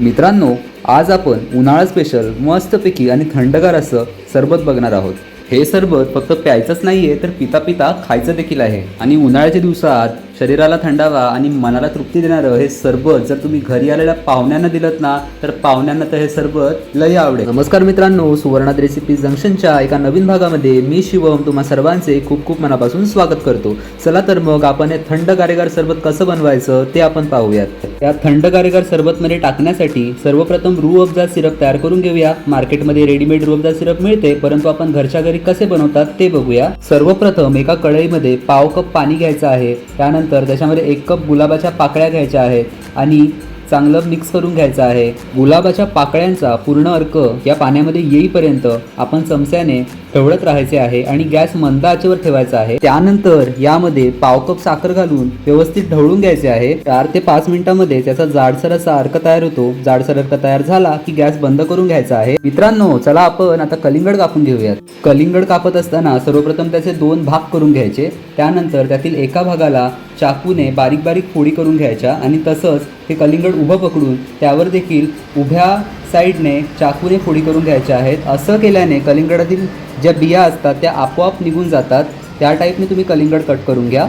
मित्रांनो आज आपण उन्हाळा स्पेशल मस्तपैकी आणि थंडगार असं सरबत बघणार आहोत. हे सरबत फक्त प्यायचंच नाही आहे तर पिता पिता खायचं देखील आहे. आणि उन्हाळ्याच्या दिवसात शरीराला थंडावा आणि मनाला तृप्ती देणारं हे सरबत जर तुम्ही घरी आलेल्या पाहुण्यांना दिलं ना तर पाहुण्यांना तर हे सरबत लय आवडेल. नमस्कार मित्रांनो सुवर्णात रेसिपी जंक्शनच्या एका नवीन भागामध्ये मी शिवम तुम्हा सर्वांचे खूप खूप मनापासून स्वागत करतो. चला तर मग आपण हे थंड गारेगार सरबत कसं बनवायचं ते आपण पाहूयात. त्या थंड गारेगार सरबतमध्ये टाकण्यासाठी सर्वप्रथम रू अफजा सिरप तयार करून घेऊया. मार्केटमध्ये रेडीमेड रू अफजा सिरप मिळते परंतु आपण घरच्या घरी कसे बनवतात ते बघूया. सर्वप्रथम एका कढईमध्ये पाव कप पाणी घ्यायचं आहे. त्यानंतर त्याच्यामध्ये एक कप गुलाबाच्या पाकळ्या घ्यायच्या आहेत आणि चांगलं मिक्स करून घ्यायचं आहे. गुलाबाच्या पाकळ्यांचा पूर्ण अर्क या पाण्यामध्ये येईपर्यंत आपण चमच्याने ढवळत राहायचे आहे आणि गॅस मंद आचेवर ठेवायचा आहे. त्यानंतर यामध्ये पाव कप साखर घालून व्यवस्थित ढवळून घ्यायचे आहे. चार ते पाच मिनिटांमध्ये त्याचा जाडसर असा अर्क तयार होतो. जाडसर अर्क तयार झाला की गॅस बंद करून घ्यायचा आहे. मित्रांनो चला आपण आता कलिंगड कापून घेऊयात. कलिंगड कापत असताना सर्वप्रथम त्याचे दोन भाग करून घ्यायचे. त्यानंतर त्यातील एका भागाला चाकूने बारीक बारीक फोडी करून घ्यायच्या आणि तसंच हे कलिंगड उभं पकडून त्यावर देखील उभ्या साईडने चाकूने फोडी करून घ्यायच्या आहेत. असं केल्याने कलिंगडातील ज्या बिया असतात त्या आपोआप निघून जातात. त्या टाईपने तुम्ही कलिंगड कट करून घ्या.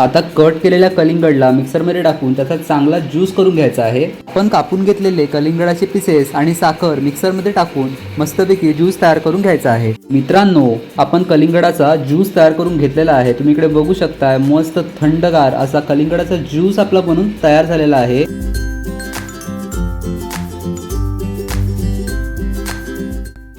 आता कट केलेल्या कलिंगडला मिक्सरमध्ये टाकून त्याचा चांगला ज्यूस करून घ्यायचा आहे. आपण कापून घेतलेले कलिंगडाचे पीसेस आणि साखर मिक्सरमध्ये टाकून मस्तपैकी ज्यूस तयार करून घ्यायचा आहे. मित्रांनो आपण कलिंगडाचा ज्यूस तयार करून घेतलेला आहे. तुम्ही इकडे बघू शकताय मस्त थंडगार असा कलिंगडाचा ज्यूस आपला बनून तयार झालेला आहे.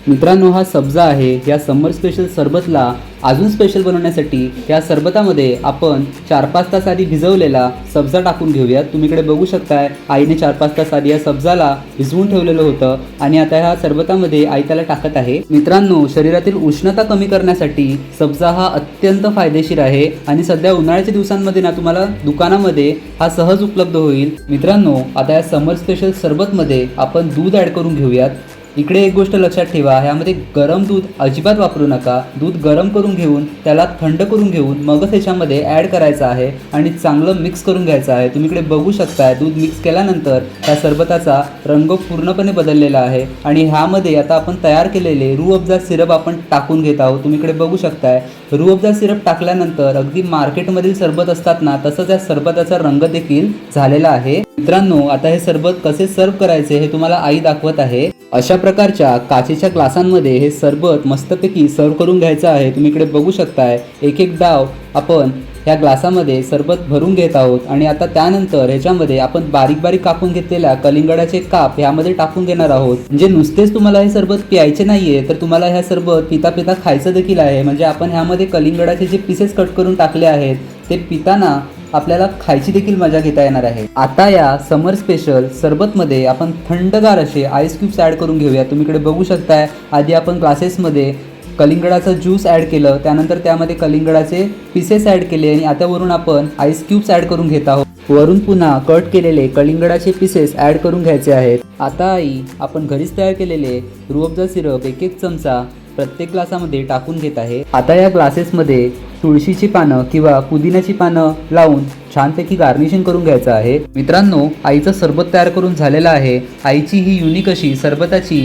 मित्रांनो हा सब्जा आहे. या समर स्पेशल सरबतला अजून स्पेशल बनवण्यासाठी या सरबतामध्ये आपण चार पाच तास आधी भिजवलेला सब्जा टाकून घेऊयात. तुम्ही इकडे बघू शकताय आईने चार पाच तास आधी या सब्जाला भिजवून ठेवलेलं होतं आणि आता ह्या सरबतामध्ये आई त्याला टाकत आहे. मित्रांनो शरीरातील उष्णता कमी करण्यासाठी सब्जा हा अत्यंत फायदेशीर आहे आणि सध्या उन्हाळ्याच्या दिवसांमध्ये ना तुम्हाला दुकानामध्ये हा सहज उपलब्ध होईल. मित्रांनो आता या समर स्पेशल सरबतमध्ये आपण दूध ॲड करून घेऊयात. इकडे एक गोष्ट लक्षात ठेवा ह्यामध्ये गरम दूध अजिबात वापरू नका. दूध गरम करून घेऊन त्याला थंड करून घेऊन मगच ह्याच्यामध्ये ॲड करायचं आहे आणि चांगलं मिक्स करून घ्यायचं आहे. तुम्ही इकडे बघू शकताय दूध मिक्स केल्यानंतर त्या सरबताचा रंग पूर्णपणे बदललेला आहे. आणि ह्यामध्ये आता आपण तयार केलेले रू अफजा सिरप आपण टाकून घेत आहोत. तुम्ही इकडे बघू शकताय रू अफजा सिरप टाकल्यानंतर अगदी मार्केटमधील सरबत असतात ना तसंच या सरबताचा रंग देखील झालेला आहे. मित्रांनो आता हे सरबत कसे सर्व करायचे हे तुम्हाला आई दाखवत आहे. अशा प्रकारच्या काचेच्या ग्लासांमध्ये हे सरबत मस्तपैकी सर्व करून घ्यायचं आहे. तुम्ही इकडे बघू शकताय एक एक डाव आपण ह्या ग्लासामध्ये सरबत भरून घेत आहोत. आणि आता त्यानंतर ह्याच्यामध्ये आपण बारीक बारीक कापून घेतलेल्या कलिंगडाचे काप ह्यामध्ये टाकून घेणार आहोत. म्हणजे नुसतेच तुम्हाला हे सरबत प्यायचे नाहीये तर तुम्हाला ह्या सरबत पिता पिता खायचं देखील आहे. म्हणजे आपण ह्यामध्ये कलिंगडाचे जे पीसेस कट करून टाकले आहेत ते पिताना आपल्याला खायची देखील मजा घेता येणार आहे. आता या समर स्पेशल सरबतमध्ये आपण थंडगार असे आईस क्यूब्स ॲड करून घेऊया. तुम्ही इकडे बघू शकताय आधी आपण ग्लासेसमध्ये कलिंगडाचं ज्यूस ॲड केलं त्यानंतर त्यामध्ये कलिंगडाचे पीसेस ॲड केले आणि आता वरून आपण आईस क्यूब्स ॲड करून घेत आहोत. वरून पुन्हा कट केलेले कलिंगडाचे पीसेस ॲड करून घ्यायचे आहेत. आता आई आपण घरीच तयार केलेले रुअबजा सिरप एक एक चमचा प्रत्येक ग्लासामध्ये टाकून घेत आहे. आता या ग्लासेसमध्ये तुळशीची पानं किंवा पुदिन्याची पानं लावून छानपैकी गार्निशिंग करून घ्यायचं आहे. मित्रांनो आईचं सरबत तयार करून झालेलं आहे. आईची ही युनिक अशी सरबताची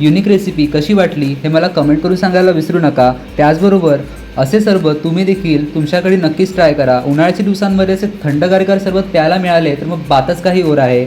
युनिक रेसिपी कशी वाटली हे मला कमेंट करून सांगायला विसरू नका. त्याचबरोबर असे सरबत तुम्ही देखील तुमच्याकडे नक्कीच ट्राय करा. उन्हाळ्याच्या दिवसांमध्ये असे थंडगारगार सरबत प्यायला मिळाले तर मग बातच काही ओर आहे.